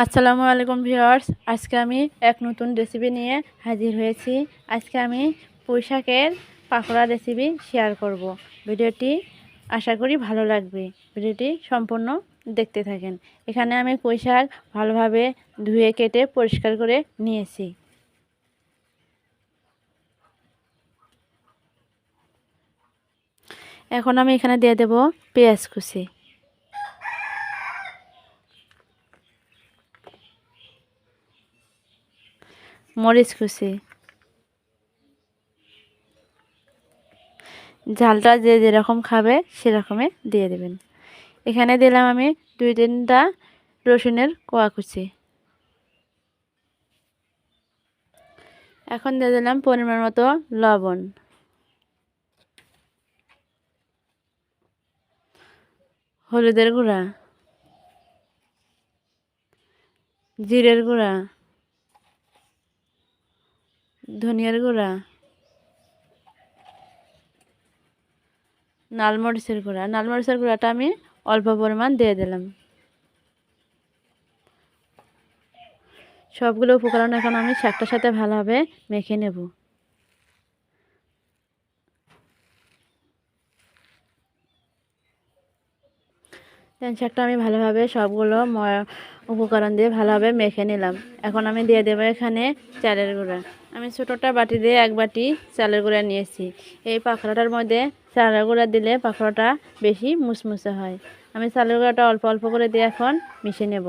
আসসালামু আলাইকুম ভিউয়ার্স, আজকে আমি এক নতুন রেসিপি নিয়ে হাজির হয়েছি। আজকে আমি পুঁই শাকের পাকোড়া রেসিপি শেয়ার করব। ভিডিওটি আশা করি ভালো লাগবে। ভিডিওটি সম্পূর্ণ দেখতে থাকেন। এখানে আমি পুঁই শাক ভালোভাবে ধুয়ে কেটে পরিষ্কার করে নিয়েছি। এখন আমি এখানে দিয়ে দেব পেঁয়াজ কুচি। মরিচ কুচি। ঝালটা যে যেরকম খাবে সেরকমে দিয়ে দেবেন। এখানে দিলাম আমি দুই তিনটা রসুনের কোয়া কুচি। এখন দিয়ে দিলাম পরিমাণ মতো লবণ। হলুদের গুঁড়া। জিরের গুঁড়া। ধনিয়ার গুঁড়া নালমরিচের গুঁড়া। নালমরিচের গুঁড়াটা আমি অল্প পরিমাণ দিয়ে দিলাম। সবগুলো উপকরণ এখন আমি শাকটার সাথে ভালোভাবে মেখে নেব। দেন শাকটা আমি ভালোভাবে সবগুলো উপকরণ দিয়ে ভালোভাবে মেখে নিলাম। এখন আমি দিয়ে দেবো এখানে চালের গুঁড়া। আমি ছোটোটা বাটি দিয়ে এক বাটি চালের গুঁড়া নিয়েছি। এই পাখড়াটার মধ্যে চালের গুঁড়া দিলে পাখড়াটা বেশি মুসমুসে হয়। আমি চালের গুঁড়াটা অল্প অল্প করে দিয়ে এখন মিশে নেব।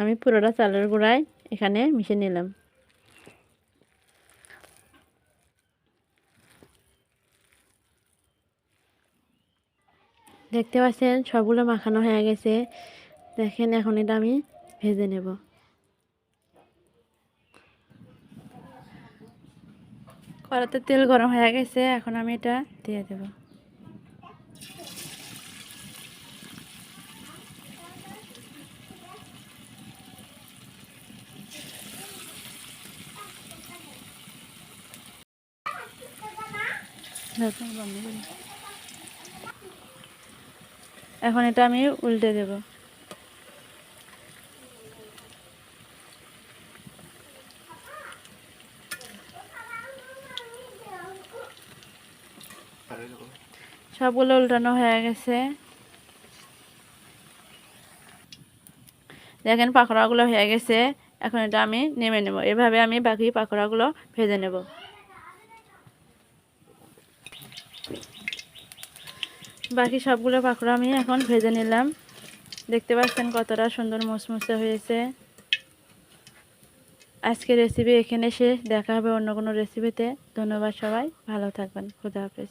আমি পুরোটা চালের গুঁড়ায় এখানে মিশে নিলাম। দেখতে পাচ্ছেন, সবগুলো মাখানো হয়ে গেছে। দেখেন, এখন এটা আমি ভেজে নেব। কড়াতে তেল গরম হয়ে গেছে, এখন আমি এটা দিয়ে দেব। এখন এটা আমি উল্টে দেব। সবগুলো উল্টানো হয়ে গেছে। দেখেন পাকোড়াগুলো হয়ে গেছে। এখন এটা আমি নেমে নেব। এভাবে আমি বাকি পাকোড়াগুলো ভেজে নেব। বাকি সবগুলো পাকোড়া আমি এখন ভেজে নিলাম। দেখতে পাচ্ছেন কতটা সুন্দর মুসমুসে হয়েছে। আজকে রেসিপি এখানে এসে দেখা হবে অন্য কোনো রেসিপিতে ধন্যবাদ সবাই। ভালো থাকবেন। খুদা হাফেজ।